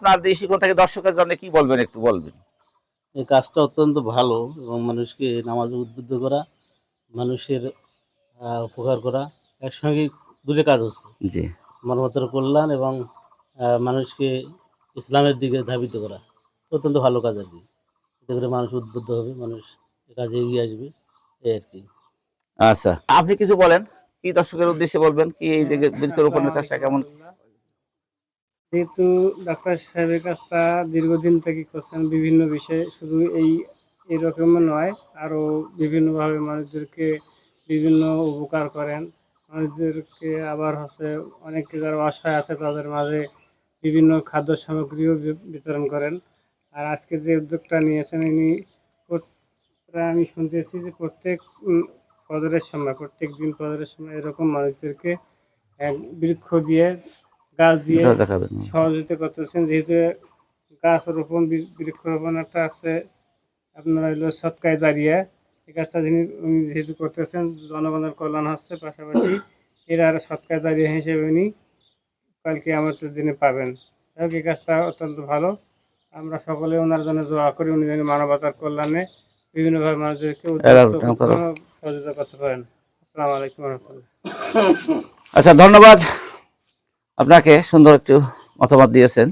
আপনার দৃষ্টিকোণ থেকে দর্শকের জন্য কি বলবেন একটু বলবেন? এই কাজটা অত্যন্ত ভালো এবং মানুষকে নামাজে উদ্বুদ্ধ করা মানুষের উপকার করা একসঙ্গে দূরে কাজ হচ্ছে। জি। মানবতার কল্যাণ এবং মানুষকে ইসলামের দিকে ধাবিত করা অত্যন্ত ভালো কাজ আর কি। এতে করে মানুষ উদ্বুদ্ধ হবে মানুষ কাজে এগিয়ে আসবে এই আর কি। আচ্ছা আপনি কিছু বলেন? কি দর্শকের উদ্দেশ্যে বলবেন? কি এই যে বৃক্ষরোপণের কাজটা কেমন? যেহেতু ডাক্তার সাহেবের কাজটা দীর্ঘদিন থেকে করছেন বিভিন্ন বিষয়ে, শুধু এই এরকম নয় আরও বিভিন্নভাবে মানুষদেরকে বিভিন্ন উপকার করেন। মানুষদেরকে আবার হচ্ছে অনেকে যারা অসহায় আছে, তাদের মাঝে বিভিন্ন খাদ্য সামগ্রীও বিতরণ করেন। আর আজকে যে উদ্যোগটা নিয়েছেন, ইনি প্রায় আমি শুনতেছি যে প্রত্যেক ফজরের সময়, প্রত্যেক দিন ফজরের সময় এরকম মানুষদেরকে এক বৃক্ষ দিয়ে গাছ দিয়ে সহযোগিতা করতেছেন। যেহেতু গাছ রোপণ বৃক্ষরোপণ একটা আছে আপনার হইল সৎকায় দাঁড়িয়ে এই কাজটা যিনি উনি যেহেতু করতেছেন জনগণের কল্যাণ হচ্ছে। পাশাপাশি এর আর সৎকায় দাঁড়িয়ে হিসেবে উনি কালকে আমাদের দিনে পাবেন। যাই হোক এই কাজটা অত্যন্ত ভালো। আমরা সকলে ওনার জন্য দোয়া করি উনি যেন মানবতার কল্যাণে বিভিন্নভাবে মানুষদেরকে? সহযোগিতা করতে পারেন। আসসালামু আলাইকুম রহমতুল্লাহ। আচ্ছা ধন্যবাদ। আপনাকে সুন্দর একটু মতামত দিয়েছেন।